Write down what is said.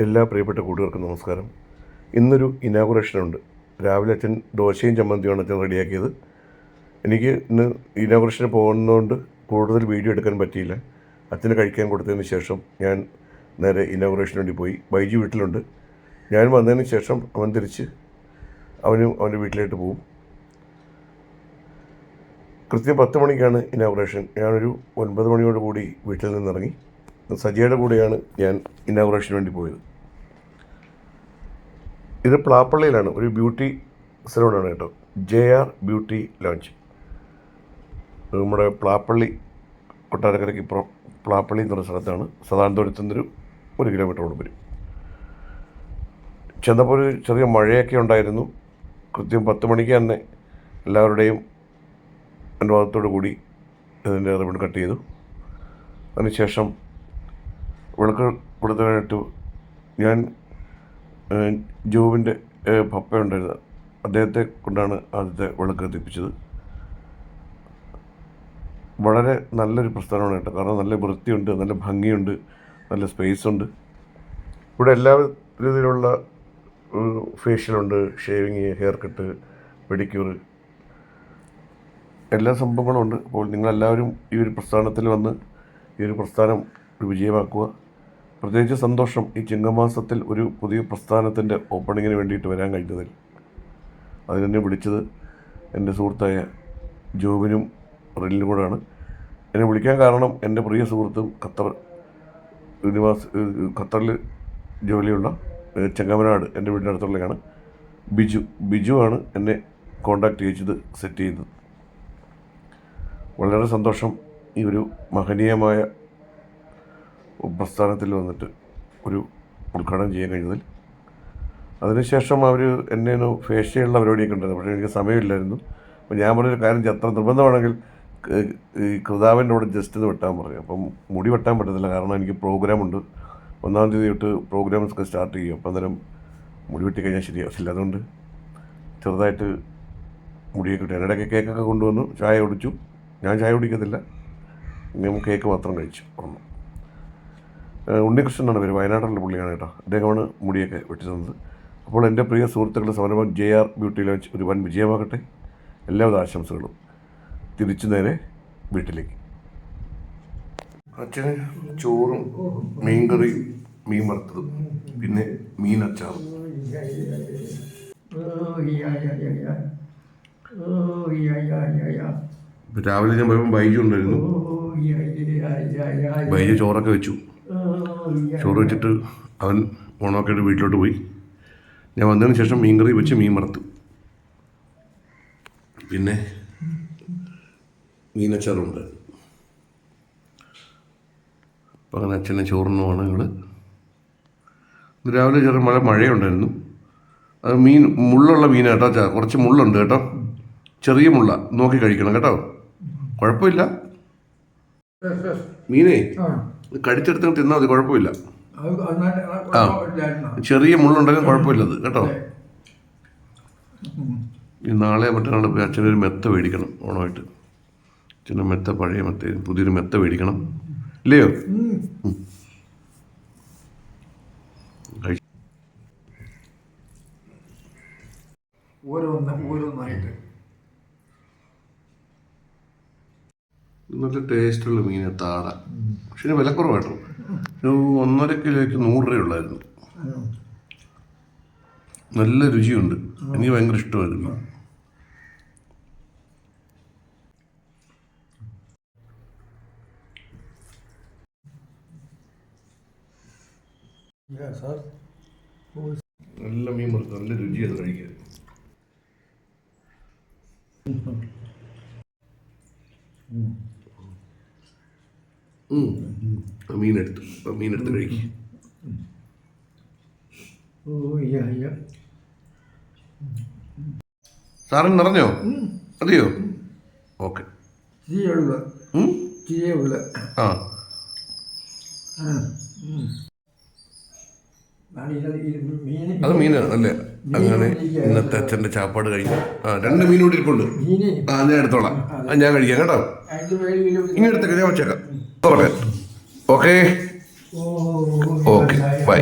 എല്ലാ പ്രിയപ്പെട്ട കൂട്ടുകാർക്കും നമസ്കാരം. ഇന്നൊരു ഇനാഗുറേഷനുണ്ട്. രാവിലെ അച്ഛൻ ദോശയും ചമ്മന്തിയാണ് അച്ഛൻ റെഡിയാക്കിയത്. എനിക്ക് ഇന്ന് ഇനാഗുറേഷന് പോകുന്നതുകൊണ്ട് കൂടുതൽ വീഡിയോ എടുക്കാൻ പറ്റിയില്ല. അച്ഛന് കഴിക്കാൻ കൊടുത്തതിന് ശേഷം ഞാൻ നേരെ ഇനാഗുറേഷന് വേണ്ടി പോയി. ബൈജു വീട്ടിലുണ്ട്. ഞാൻ വന്നതിന് ശേഷം അവൻ തിരിച്ച് അവനും അവന്റെ വീട്ടിലേക്ക് പോകും. കൃത്യം പത്ത് മണിക്കാണ് ഇനാഗുറേഷൻ. ഞാനൊരു ഒൻപത് മണിയോടുകൂടി വീട്ടിൽ നിന്നിറങ്ങി. സജിയുടെ കൂടെയാണ് ഞാൻ ഇനാഗുറേഷന് വേണ്ടി പോയത്. ഇത് പ്ലാപ്പള്ളിയിലാണ് ഒരു ബ്യൂട്ടി സലൂണാണ് കേട്ടോ. J R beauty lounge. നമ്മുടെ പ്ലാപ്പള്ളി കൊട്ടാരക്കരയ്ക്ക് ഇപ്പുറം പ്ലാപ്പള്ളി എന്ന് പറഞ്ഞ സ്ഥലത്താണ് സദാനന്തപുരത്തുനിന്നൊരു നിന്നൊരു ഒരു കിലോമീറ്ററോട് വരും. ചെന്നപ്പോൾ ഒരു ചെറിയ മഴയൊക്കെ ഉണ്ടായിരുന്നു. കൃത്യം പത്ത് മണിക്ക് തന്നെ എല്ലാവരുടെയും അനുവാദത്തോടു കൂടി ഇതിന്റെ റിബൺ കട്ട് ചെയ്തു. അതിനുശേഷം വിളക്ക് കൊടുത്തു ഞാൻ ജോബിന്റെ പപ്പ ഉണ്ടായിരുന്ന. അദ്ദേഹത്തെ കൊണ്ടാണ് ആദ്യത്തെ വിളക്ക് കത്തിപ്പിച്ചത് വളരെ നല്ലൊരു പ്രസ്ഥാനമാണ് കേട്ടോ. കാരണം നല്ല വൃത്തിയുണ്ട് നല്ല ഭംഗിയുണ്ട് നല്ല സ്പേസ് ഉണ്ട് ഇവിടെ എല്ലാ രീതിയിലുള്ള ഫേഷ്യലുണ്ട്. Shaving hair cut pedicure. എല്ലാ സംഭവങ്ങളും ഉണ്ട്. അപ്പോൾ നിങ്ങളെല്ലാവരും ഈ ഒരു പ്രസ്ഥാനത്തിൽ വന്ന് ഈ ഒരു പ്രസ്ഥാനം വിജയമാക്കുക. പ്രത്യേകിച്ച് സന്തോഷം ഈ ചിങ്ങമാസത്തിൽ ഒരു പുതിയ പ്രസ്ഥാനത്തിന്റെ ഓപ്പണിങ്ങിന് വേണ്ടിയിട്ട് വരാൻ കഴിഞ്ഞതിൽ. അതിനെന്നെ വിളിച്ചത് എന്റെ സുഹൃത്തായ ജോബിനും റിലിനും കൂടെയാണ്. എന്നെ വിളിക്കാൻ കാരണം എന്റെ പ്രിയ സുഹൃത്തും ഖത്തർ നിവാസ് ഖത്തറിൽ ജോലിയുള്ള ചെങ്ങമനാട് എന്റെ വീടിന്റെ അടുത്തുള്ളതാണ് ബിജു ബിജു ആണ് എന്നെ കോണ്ടാക്ട് ചെയ്ത് സെറ്റ് ചെയ്തത്. വളരെ സന്തോഷം ഈ ഒരു മഹനീയമായ പ്രസ്ഥാനത്തിൽ വന്നിട്ട് ഒരു ഉദ്ഘാടനം ചെയ്യാൻ കഴിഞ്ഞതിൽ അതിനുശേഷം അവർ എന്നെ ഒന്ന് ഫേഷ്യലുള്ള പരിപാടിയൊക്കെ ഉണ്ടായിരുന്നു. പക്ഷേ എനിക്ക് സമയമില്ലായിരുന്നു. അപ്പോൾ ഞാൻ പറഞ്ഞൊരു കാര്യം അത്ര നിർബന്ധമാണെങ്കിൽ ഈ കൃതാവിന്റെ കൂടെ ജസ്റ്റ് ഒന്ന് വെട്ടാൻ പറഞ്ഞു അപ്പം മുടി വെട്ടാൻ പറ്റത്തില്ല. കാരണം എനിക്ക് പ്രോഗ്രാമുണ്ട് ഒന്നാം തീയതി തൊട്ട് പ്രോഗ്രാംസ് ഒക്കെ സ്റ്റാർട്ട് ചെയ്യും. അപ്പം അന്നേരം മുടി വെട്ടി കഴിഞ്ഞാൽ ശരിയാവില്ല അതുകൊണ്ട് ചെറുതായിട്ട് മുടിയൊക്കെ ഇട്ടു ഇടയ്ക്ക് കേക്കൊക്കെ കൊണ്ടുവന്നു. ചായ കുടിച്ചു. ഞാൻ ചായ കുടിക്കത്തില്ല. ഞാൻ കേക്ക് മാത്രം കഴിച്ചു. വന്നു എന്നാണ് പേര്. വയനാട്ടിലുള്ള പുള്ളിയാണ് കേട്ടോ. അദ്ദേഹമാണ് മുടിയൊക്കെ വെട്ടി തന്നത് അപ്പോൾ എന്റെ പ്രിയ സുഹൃത്തുക്കളുടെ സംരംഭം ജെ ആർ ബ്യൂട്ടി ലോഞ്ച് ഒരു വൻ വിജയമാകട്ടെ. എല്ലാവിധ ആശംസകളും തിരിച്ചു നേരെ വീട്ടിലേക്ക്. അച്ഛന് ചോറും മീൻകറിയും മീൻ വറുത്തതും പിന്നെ മീൻ അച്ചാറും. രാവിലെ ഞാൻ പോയപ്പോൾ ബൈജു ഉണ്ടായിരുന്നു. ബൈജു ചോറൊക്കെ വെച്ചു. ചോറ് വെച്ചിട്ട് അവൻ ഓണമൊക്കെ ആയിട്ട് വീട്ടിലോട്ട് പോയി. ഞാൻ വന്നതിന് ശേഷം മീൻകറി വെച്ച് മീൻ വറുത്തു. പിന്നെ മീനച്ചാറുണ്ട്. അപ്പം അങ്ങനെ അച്ഛനെ ചോറിനുമാണ് ഞങ്ങൾ രാവിലെ ചെറിയ മഴ മഴയുണ്ടായിരുന്നു. അത് മീൻ മുള്ളുള്ള മീൻ കേട്ടോ ചാ കുറച്ച് മുള്ളുണ്ട് കേട്ടോ. ചെറിയ മുള്ള നോക്കി കഴിക്കണം കേട്ടോ. കുഴപ്പമില്ല. മീനേ കടിച്ചെടുത്ത് തിന്നാൽ മതി കുഴപ്പമില്ല. ആ. ചെറിയ മുള്ളുണ്ടെങ്കിൽ കുഴപ്പമില്ലത് കേട്ടോ. ഈ നാളെ മറ്റന്നാൾ പോയി അച്ഛനൊരു മെത്ത മേടിക്കണം ഓണമായിട്ട്. അച്ഛന്റെ മെത്ത പഴയ മെത്ത പുതിയൊരു മെത്ത മേടിക്കണം. ഇല്ലയോ. ഓരോന്ന് ഓരോന്നായിട്ട്. നല്ല ടേസ്റ്റുള്ള മീൻ താട. പക്ഷെ ഇതിന് വിലക്കുറവാട്ടോ ഒരു ഒന്നര കിലോയ്ക്ക് നൂറ് രൂപ ഉള്ളായിരുന്നു. നല്ല രുചിയുണ്ട്. എനിക്ക് ഭയങ്കര ഇഷ്ടമായിരുന്നു. നല്ല മീൻ വറുത്ത് നല്ല രുചിയാണ് കഴിക്കാൻ. ആ മീനെടുത്തു. മീനെടുത്ത് കഴിക്കും. സാറിന് നിറഞ്ഞോ? അതെയോ ഓക്കെ. ആ. അത് മീനാണ് അല്ലേ? അങ്ങനെ ഇന്നത്തെ അച്ഛന്റെ ചാപ്പാട് കഴിഞ്ഞു ആ രണ്ട് മീൻ കൂടി ഇരിപ്പുണ്ട് മീന് ആ ഞാൻ എടുത്തോളാം ആ ഞാൻ കഴിക്കാം കേട്ടോ ഇങ്ങനെ എടുത്തേക്കാം ഞാൻ വെച്ചേക്കാം ഓക്കെ ഓക്കെ ബൈ